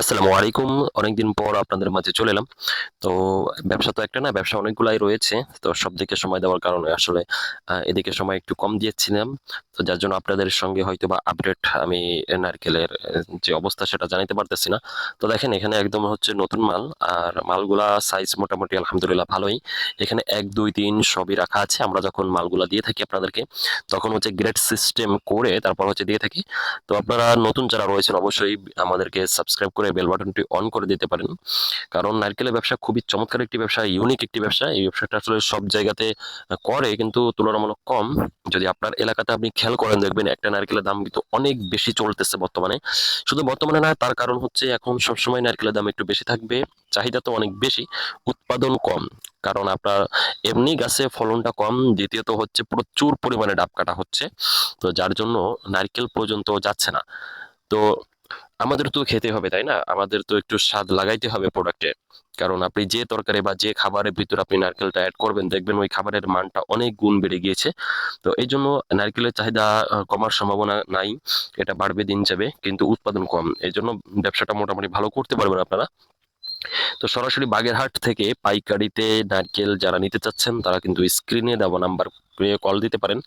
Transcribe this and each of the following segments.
আসসালামু আলাইকুম। অনেকদিন পর আপনাদের মাঝে চলে এলাম। তো ব্যবসা তো একটা না, ব্যবসা অনেকগুলাই রয়েছে। তো সব দিকে সময় দেওয়ার কারণে আসলে এদিকে সময় একটু কম দিয়েছিলাম। তো যার জন্য আপনাদের সঙ্গে হয়তো বা আপডেট আমি নারকেলের যে অবস্থা সেটা জানাতে পারতেছি না। তো দেখেন, এখানে একদম হচ্ছে নতুন মাল। আর মালগুলা সাইজ মোটামুটি আলহামদুলিল্লাহ ভালোই। এখানে এক, দুই, তিন সবই রাখা আছে। আমরা যখন মালগুলা দিয়ে থাকি আপনাদেরকে, তখন হচ্ছে গ্রেড সিস্টেম করে তারপর হচ্ছে দিয়ে থাকি। তো আপনারা নতুন যারা রয়েছেন, অবশ্যই আমাদেরকে সাবস্ক্রাইব করে বেল বাটনটি অন করে দিতে পারেন। কারণ নারকেলের ব্যবসা খুবই চমৎকার একটি ব্যবসা ইউনিক একটি ব্যবসা। এই ব্যবসাটা আসলে সব জায়গাতে করে কিন্তু তুলনামূলক কম। যদি আপনার এলাকাতে আপনি খেয়াল করেন, দেখবেন একটা নারকেলের দাম কিন্তু অনেক বেশি চলতেছে বর্তমানে। শুধু বর্তমানে না, তার কারণ হচ্ছে এখন সবসময় নারকেলের দাম একটু বেশি থাকবে। চাহিদা তো অনেক বেশি, উৎপাদন কম। কারণ আপনার এমনি গাছে ফলনটা কম, দ্বিতীয়ত হচ্ছে প্রচুর পরিমাণে ডাব কাটা হচ্ছে। তো যার জন্য নারকেল পর্যন্ত যাচ্ছে না। তো আমাদের তো খেতে হবে, তাই না? আমাদের তো একটু স্বাদ লাগাইতে হবে প্রোডাক্টে কারণ আপনি যে তরকারি বা যে খাবারের ভিতর আপনি নারকেলটা অ্যাড করবেন, দেখবেন ওই খাবারের মানটা অনেক গুণ বেড়ে গিয়েছে। তো এই জন্য নারকেলের চাহিদা কমার সম্ভাবনা নাই, এটা বাড়বে দিন যাবে, কিন্তু উৎপাদন কম। এই জন্য ব্যবসাটা মোটামুটি ভালো করতে পারবেন আপনারা। তো সরাসরি বাগেরহাট থেকে পাইকারিতে নারকেল যারা নিতে চাচ্ছেন, তারা কিন্তু স্ক্রিনে দেওয়া নাম্বার কল দিতে পারেন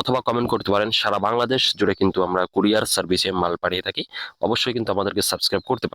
অথবা কমেন্ট করতে পারেন। সারা বাংলাদেশ জুড়ে কিন্তু আমরা কুরিয়ার সার্ভিসে মাল পাঠিয়ে থাকি। অবশ্যই কিন্তু আমাদেরকে সাবস্ক্রাইব করতে